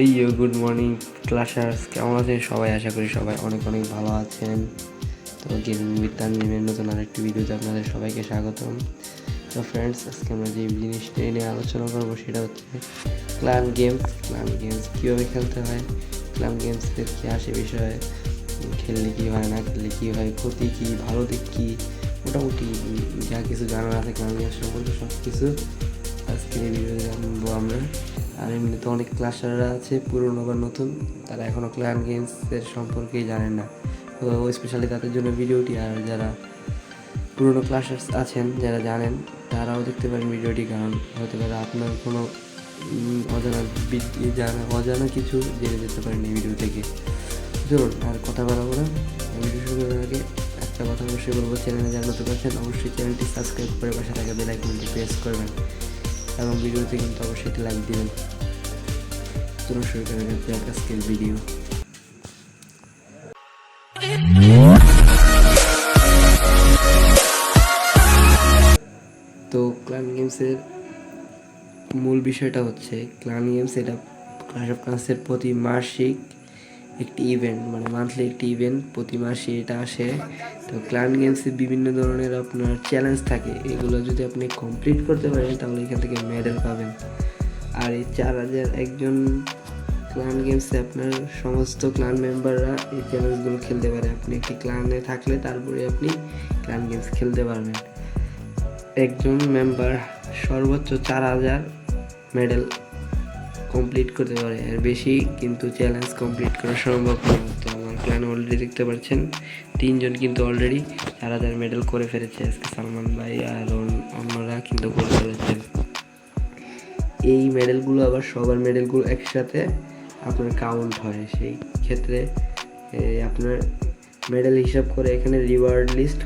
এই you good morning ক্লাসার্স কেমন আছেন সবাই? আশা করি সবাই অনেক অনেক ভালো আছেন। তো গেমিং উইথ তানজিমের নতুন আরেকটি ভিডিওতে আপনাদের সবাইকে স্বাগতম। তো ফ্রেন্ডস আজকে আমরা যে জিনিসটা নিয়ে আলোচনা করব সেটা হচ্ছে ক্লান গেমস ক্লান গেমস কীভাবে খেলতে হয়? ক্লান গেমসের কী আসে বিষয়ে? খেললে কী হয়, না খেললে কী হয়? ক্ষতি কী? ভালো দিক কী? মোটামুটি যা কিছু জানার আছে ক্লান গেমস সম্পর্কে সব কিছু আজকের এই ভিডিওতে জানব আমরা। আর এমনিতে অনেক ক্লাসাররা আছে, পুরনো বা নতুন, তারা এখনও ক্লান গেমসের সম্পর্কেই জানেন না। তো স্পেশালি তাদের জন্য ভিডিওটি, আর যারা পুরনো ক্লাসার্স আছেন, যারা জানেন, তারাও দেখতে পারেন ভিডিওটি, কারণ হতে পারে আপনার কোনো অজানা জানা, অজানা কিছু জেনে যেতে পারেন এই ভিডিও থেকে। চলুন, আর কথা বলা বলা ভিডিও শুরু করার আগে একটা কথা অবশ্যই বলব চ্যানেলে যারা নতুন আছেন, অবশ্যই চ্যানেলটি সাবস্ক্রাইব করে পাশে থাকা বেল আইকনটি প্রেস করবেন। এবং ভিডিওতে কিন্তু অবশ্যই একটি লাইক দিবেন। চলুন শুরু করা যাক আজকের ভিডিও তো ক্লান গেমসের মূল বিষয়টা হচ্ছে ক্লান গেমস এটা ক্লাস অফ ক্লাসের প্রতি মাসিক একটি ইভেন্ট মানে মান্থলি একটি ইভেন্ট প্রতি মাসে এটা আসে। তো ক্লান গেমসে বিভিন্ন ধরনের আপনার চ্যালেঞ্জ থাকে, এগুলো যদি আপনি কমপ্লিট করতে পারেন, তাহলে এখান থেকে মেডেল পাবেন। আর এই চার হাজার একজন ক্লান গেমসে আপনার সমস্ত ক্লান মেম্বাররা এই চ্যালেঞ্জগুলো খেলতে পারে। আপনি একটি ক্লানে থাকলে তারপরে আপনি ক্লান গেমস খেলতে পারবেন। একজন মেম্বার সর্বোচ্চ চার হাজার মেডেল কমপ্লিট করতে পারে। আর বেশি কিন্তু চ্যালেঞ্জ কমপ্লিট করা সম্ভব নয় তো আমার ক্লান অলরেডি দেখতে পাচ্ছেন, তিনজন কিন্তু অলরেডি চার হাজার মেডেল করে ফেলেছে। আজকে সালমান ভাই আর অন- অন্যরা কিন্তু করে ফেলেছে এই মেডেলগুলো আবার সবার মেডেলগুলো একসাথে আপনার কাউন্ট হয়। সেই ক্ষেত্রে আপনার মেডেল হিসাব করে এখানে রিওয়ার্ড লিস্ট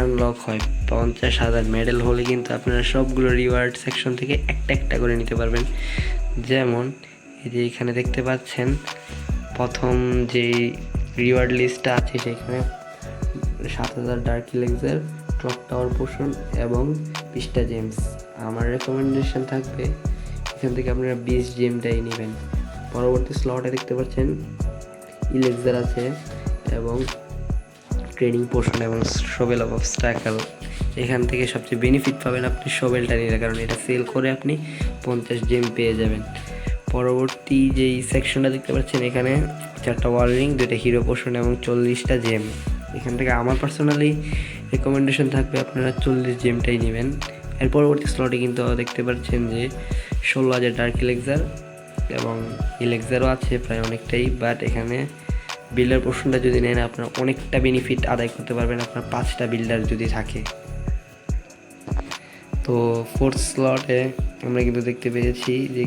আনলক হয়। পঞ্চাশ হাজার মেডেল হলে কিন্তু আপনারা সবগুলো রিওয়ার্ড সেকশন থেকে একটা একটা করে নিতে পারবেন। যেমন, এই যে এখানে দেখতে পাচ্ছেন, প্রথম যে রিওয়ার্ড লিস্টটা আছে সেখানে সাত হাজার ডার্ক ইলেক্সার ক্লক টাওয়ার পোষণ এবং পিস্টা জেমস। আমার রেকমেন্ডেশন থাকবে এখান থেকে আপনারা বিশ জেমটাই নেবেন। পরবর্তী স্লটে দেখতে পাচ্ছেন ইলেক্সার আছে এবং ট্রেনিং পোর্শন এবং শোবেল অফ অবস্ট্যাকল এখান থেকে সবচেয়ে বেনিফিট পাবেন আপনি শোবেলটা নিলে, কারণ এটা সেল করে আপনি পঞ্চাশ জেম পেয়ে যাবেন। পরবর্তী যেই সেকশনটা দেখতে পাচ্ছেন, এখানে চারটা ওয়ার্লিং দুইটা হিরো পোর্শন এবং চল্লিশটা জেম এখান থেকে আমার পার্সোনালি রেকমেন্ডেশন থাকবে আপনারা চল্লিশ জেমটাই নেবেন। এর পরবর্তী স্লটে কিন্তু দেখতে পাচ্ছেন যে ষোলো হাজার ডার্ক ইলেক্সার এবং ইলেক্সারও আছে প্রায় অনেকটাই বাট এখানে বিল্ডার পোর্শনটা যদি নেন, আপনার অনেকটা বেনিফিট আদায় করতে পারবেন আপনার পাঁচটা বিল্ডার যদি থাকে। তো ফোর্থ স্লটে আমরা কিন্তু দেখতে পেয়েছি যে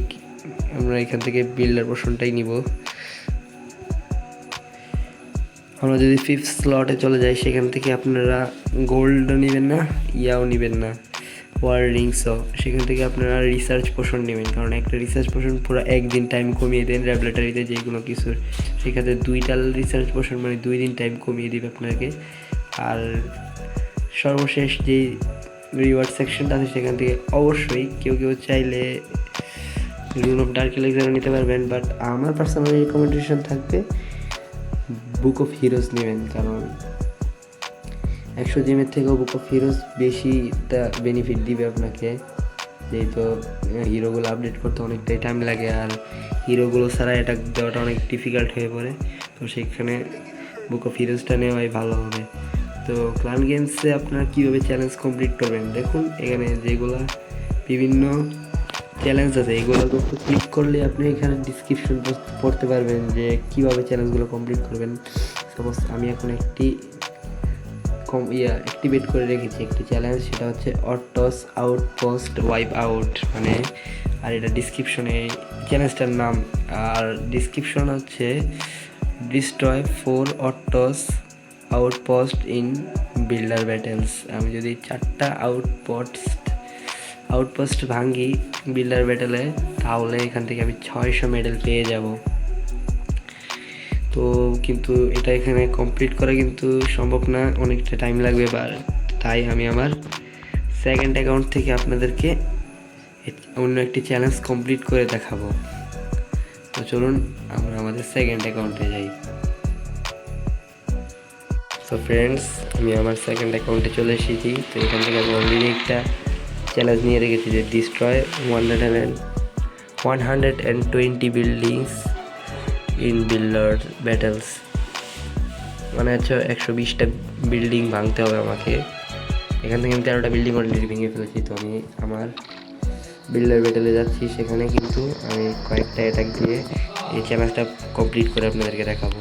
আমরা এখান থেকে বিল্ডার পোর্শনটাই নিব। আমরা যদি ফিফথ স্লটে চলে যাই, সেখান থেকে আপনারা গোল্ড নেবেন না, ইয়াও নেবেন না। ওয়ার রিংসও সেখান থেকে আপনারা রিসার্চ পোষণ নেবেন। কারণ একটা রিসার্চ পোষণ পুরো একদিন টাইম কমিয়ে দেন ল্যাবরেটরিতে যে কোনো কিছুর। সেক্ষেত্রে দুইটা রিসার্চ পোষণ মানে দুই দিন টাইম কমিয়ে দিবে আপনাকে। আর সর্বশেষ যে রিওয়ার্ড সেকশনটা আছে সেখান থেকে অবশ্যই কেউ কেউ চাইলে রুন অফ ডার্ক এলেক্সারও নিতে পারবেন বাট আমার পার্সোনাল রেকমেন্ডেশন থাকবে বুক অফ হিরোজ নেবেন। কারণ একশো জিমের থেকেও বুক অফ হিরোজ বেশিটা বেনিফিট দিবে আপনাকে। যেহেতু হিরোগুলো আপডেট করতে অনেকটাই টাইম লাগে আর হিরোগুলো ছাড়া এটা দেওয়াটা অনেক ডিফিকাল্ট হয়ে পড়ে। তো সেখানে বুক অফ হিরোজটা নেওয়াই ভালো হবে। তো ক্লান গেমসে আপনারা কীভাবে চ্যালেঞ্জ কমপ্লিট করবেন? দেখুন, এখানে যেগুলো বিভিন্ন চ্যালেঞ্জ আছে, এগুলো কিন্তু ক্লিক করলে আপনি এখানে ডিসক্রিপশন পড়তে পারবেন যে কীভাবে চ্যালেঞ্জগুলো কমপ্লিট করবেন। সাপোজ আমি এখন একটি কম ইয়া অ্যাক্টিভেট করে রেখেছি একটি চ্যালেঞ্জ সেটা হচ্ছে অটস আউটপোস্ট ওয়াইপ আউট মানে আর এটা ডিসক্রিপশনে চ্যালেঞ্জটার নাম। আর ডিসক্রিপশন হচ্ছে destroy four outs outpost in builder battles আমি যদি চারটা আউটপোস্ট আউটপোস্ট ভাঙ্গি বিল্ডার ব্যাটেলে তাহলে এখান থেকে আমি ছয়শো মেডেল পেয়ে যাব। তো কিন্তু এটা এখানে কমপ্লিট করা কিন্তু সম্ভব না। অনেকটা টাইম লাগবে বা তাই আমি আমার সেকেন্ড অ্যাকাউন্ট থেকে আপনাদেরকে অন্য একটি চ্যালেঞ্জ কমপ্লিট করে দেখাবো। তো চলুন, আমরা আমাদের সেকেন্ড অ্যাকাউন্টে যাই। তো ফ্রেন্ডস আমি আমার সেকেন্ড অ্যাকাউন্টে চলে এসেছি। তো এখান থেকে আমি অলরেডি একটা চ্যালেঞ্জ নিয়ে রেখেছি যে destroy one hundred and one hundred and twenty buildings in builder battles. মানে হচ্ছে একশো বিশটা বিল্ডিং ভাঙতে হবে আমাকে। এখান থেকে আমি তেরোটা বিল্ডিং অলরেডি ভেঙে ফেলেছি, তো আমি আমার বিল্ডার ব্যাটেলে যাচ্ছি। সেখানে কিন্তু আমি কয়েকটা অ্যাটাক দিয়ে এই চ্যালেঞ্জটা কমপ্লিট করে আপনাদেরকে দেখাবো।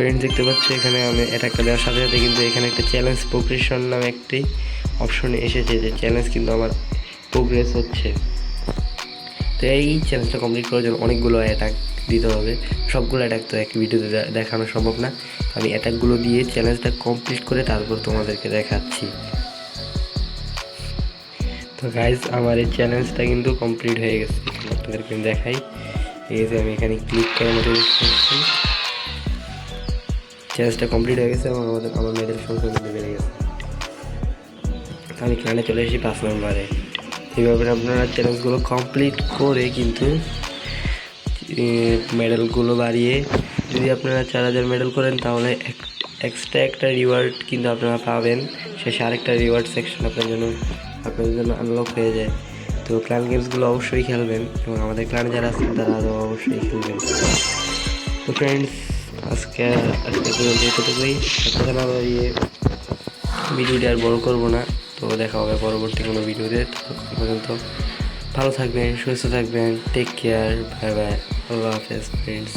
সো ফ্রেন্ডস দেখতে পাচ্ছ, এখানে আমি অ্যাটাকটা দেওয়ার সাথে সাথে কিন্তু এখানে একটা চ্যালেঞ্জ প্রোগ্রেশন নামে একটি অপশন এসেছে যে চ্যালেঞ্জ কিন্তু আমার প্রোগ্রেস হচ্ছে। তো এই চ্যালেঞ্জটা কমপ্লিট করার জন্য অনেকগুলো অ্যাটাক দিতে হবে। সবগুলো অ্যাটাক তো এক ভিডিওতে দেখানো সম্ভব না। আমি অ্যাটাকগুলো দিয়ে চ্যালেঞ্জটা কমপ্লিট করে তারপর তোমাদেরকে দেখাচ্ছি। তো গাইজ আমার এই চ্যালেঞ্জটা কিন্তু কমপ্লিট হয়ে গেছে। আপনাদেরকে দেখাই। এই যে আমি এখানে ক্লিক করে মতো করছি চ্যালেঞ্জটা কমপ্লিট হয়ে গেছে এবং আমাদের আমার মেয়েদের সংখ্যা কিন্তু বেড়ে গেছে। আমি ক্লানে চলে এসেছি পাঁচ নম্বরে। এইভাবে আপনারা চ্যালেঞ্জগুলো কমপ্লিট করে কিন্তু মেডেলগুলো বাড়িয়ে যদি আপনারা চার হাজার মেডেল করেন, তাহলে এক্সট্রা একটা রিওয়ার্ড কিন্তু আপনারা পাবেন। শেষে আরেকটা রিওয়ার্ড সেকশন আপনার জন্য, আপনাদের জন্য আনলক হয়ে যায়। তো ক্লান গেমসগুলো অবশ্যই খেলবেন এবং আমাদের ক্লানে যারা আছেন তারা আরও অবশ্যই খেলবেন। তো ফ্রেন্ডস আজকে আজকে পর্যন্ত এতটুকুই আপনাদের না বাড়িয়ে ভিডিওটি আর বড় করব না। তো দেখা হবে পরবর্তী কোনো ভিডিওতে। পর্যন্ত ভালো থাকবেন, সুস্থ থাকবেন। টেক কেয়ার বাই বাই আল্লাহ হাফেজ ফ্রেন্ডস